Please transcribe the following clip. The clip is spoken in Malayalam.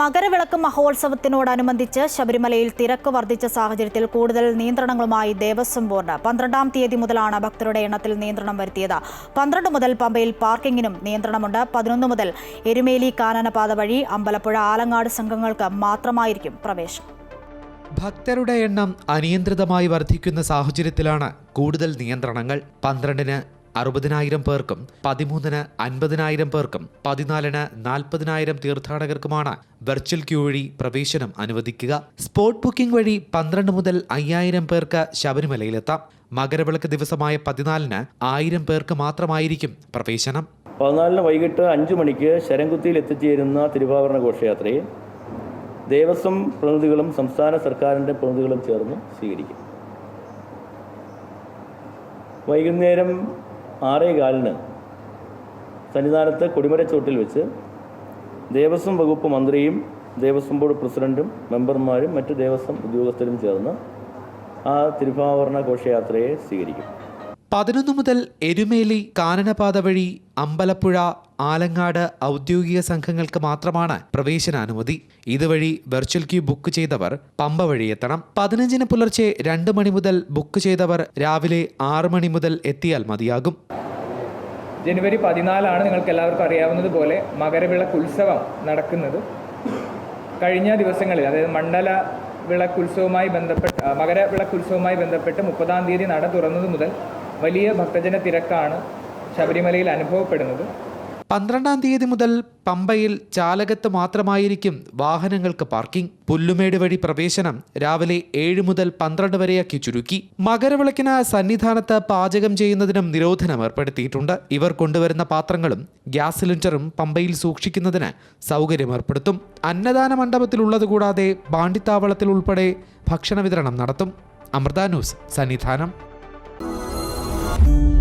മകരവിളക്ക് മഹോത്സവത്തിനോടനുബന്ധിച്ച് ശബരിമലയിൽ തിരക്ക് വർദ്ധിച്ച സാഹചര്യത്തിൽ കൂടുതൽ നിയന്ത്രണങ്ങളുമായി ദേവസ്വം ബോർഡ് പന്ത്രണ്ടാം തീയതി മുതലാണ് ഭക്തരുടെ എണ്ണത്തിൽ നിയന്ത്രണം വരുത്തിയത്. പന്ത്രണ്ട് മുതൽ പമ്പയിൽ പാർക്കിങ്ങിനും നിയന്ത്രണമുണ്ട്. പതിനൊന്ന് മുതൽ എരുമേലി കാനനപാത വഴി അമ്പലപ്പുഴ ആലങ്ങാട് സംഘങ്ങൾക്ക് മാത്രമായിരിക്കും പ്രവേശനം. ഭക്തരുടെ എണ്ണം അനിയന്ത്രിതമായി വർദ്ധിക്കുന്ന സാഹചര്യത്തിലാണ് കൂടുതൽ നിയന്ത്രണങ്ങൾ. പന്ത്രണ്ടിന് അറുപതിനായിരം പേർക്കും പതിമൂന്നിന് അൻപതിനായിരം പേർക്കും പതിനാലിന് നാൽപ്പതിനായിരം തീർത്ഥാടകർക്കുമാണ് വെർച്വൽ ക്യൂ വഴി പ്രവേശനം അനുവദിക്കുക. സ്പോട്ട് ബുക്കിംഗ് വഴി പന്ത്രണ്ട് മുതൽ അയ്യായിരം പേർക്ക് ശബരിമലയിലെത്താം. മകരവിളക്ക് ദിവസമായ പതിനാലിന് ആയിരം പേർക്ക് മാത്രമായിരിക്കും പ്രവേശനം. പതിനാലിന് വൈകിട്ട് അഞ്ചു മണിക്ക് ശരംകുത്തിയിൽ എത്തിച്ചേരുന്ന തിരുവാഭരണ ഘോഷയാത്രയെ ദേവസ്വം പ്രതിനിധികളും സംസ്ഥാന സർക്കാരിന്റെ പ്രതിനിധികളും ചേർന്ന് സ്വീകരിക്കും. വൈകുന്നേരം ആറേ കാലിന് സന്നിധാനത്ത് കൊടിമരച്ചോട്ടിൽ വെച്ച് ദേവസ്വം വകുപ്പ് മന്ത്രിയും ദേവസ്വം ബോർഡ് പ്രസിഡന്റും മെമ്പർമാരും മറ്റ് ദേവസ്വം ഉദ്യോഗസ്ഥരും ചേർന്ന് ആ തിരുഭാവരണ ഘോഷയാത്രയെ സ്വീകരിക്കും. പതിനൊന്ന് മുതൽ എരുമേലി കാനനപാത വഴി അമ്പലപ്പുഴ ആലങ്ങാട് ഔദ്യോഗിക സംഘങ്ങൾക്ക് മാത്രമാണ് പ്രവേശനാനുമതി. ഇതുവഴി വെർച്വൽ ക്യൂ ബുക്ക് ചെയ്തവർ പമ്പ വഴി എത്തണം. പതിനഞ്ചിന് പുലർച്ചെ രണ്ട് മണി മുതൽ ബുക്ക് ചെയ്തവർ രാവിലെ ആറ് മണി മുതൽ എത്തിയാൽ മതിയാകും. ജനുവരി പതിനാലാണ് നിങ്ങൾക്ക് എല്ലാവർക്കും അറിയാവുന്നതുപോലെ മകരവിളക്ക് ഉത്സവം നടക്കുന്നത്. കഴിഞ്ഞ ദിവസങ്ങളിൽ അതായത് മണ്ഡല വിളക്കുത്സവവുമായി ബന്ധപ്പെട്ട് മകരവിളക്കുത്സവവുമായി ബന്ധപ്പെട്ട് മുപ്പതാം തീയതി നട തുറന്നത് മുതൽ വലിയ ഭക്തജന തിരക്കാണ് ശബരിമലയിൽ അനുഭവപ്പെടുന്നത്. പന്ത്രണ്ടാം തീയതി മുതൽ പമ്പയിൽ ചാലകത്ത് മാത്രമായിരിക്കും വാഹനങ്ങൾക്ക് പാർക്കിംഗ്. പുല്ലുമേട് വഴി പ്രവേശനം രാവിലെ ഏഴ് മുതൽ പന്ത്രണ്ട് വരെയാക്കി ചുരുക്കി. മകരവിളക്കിന് സന്നിധാനത്ത് പാചകം ചെയ്യുന്നതിനും നിരോധനം ഏർപ്പെടുത്തിയിട്ടുണ്ട്. ഇവർ കൊണ്ടുവരുന്ന പാത്രങ്ങളും ഗ്യാസ് സിലിണ്ടറും പമ്പയിൽ സൂക്ഷിക്കുന്നതിന് സൗകര്യം ഏർപ്പെടുത്തും അന്നദാന മണ്ഡപത്തിലുള്ളത് കൂടാതെ ബാണ്ടിത്താവളത്തിൽ ഉൾപ്പെടെ ഭക്ഷണ വിതരണം നടത്തും. അമൃത ന്യൂസ് സന്നിധാനം. Bye.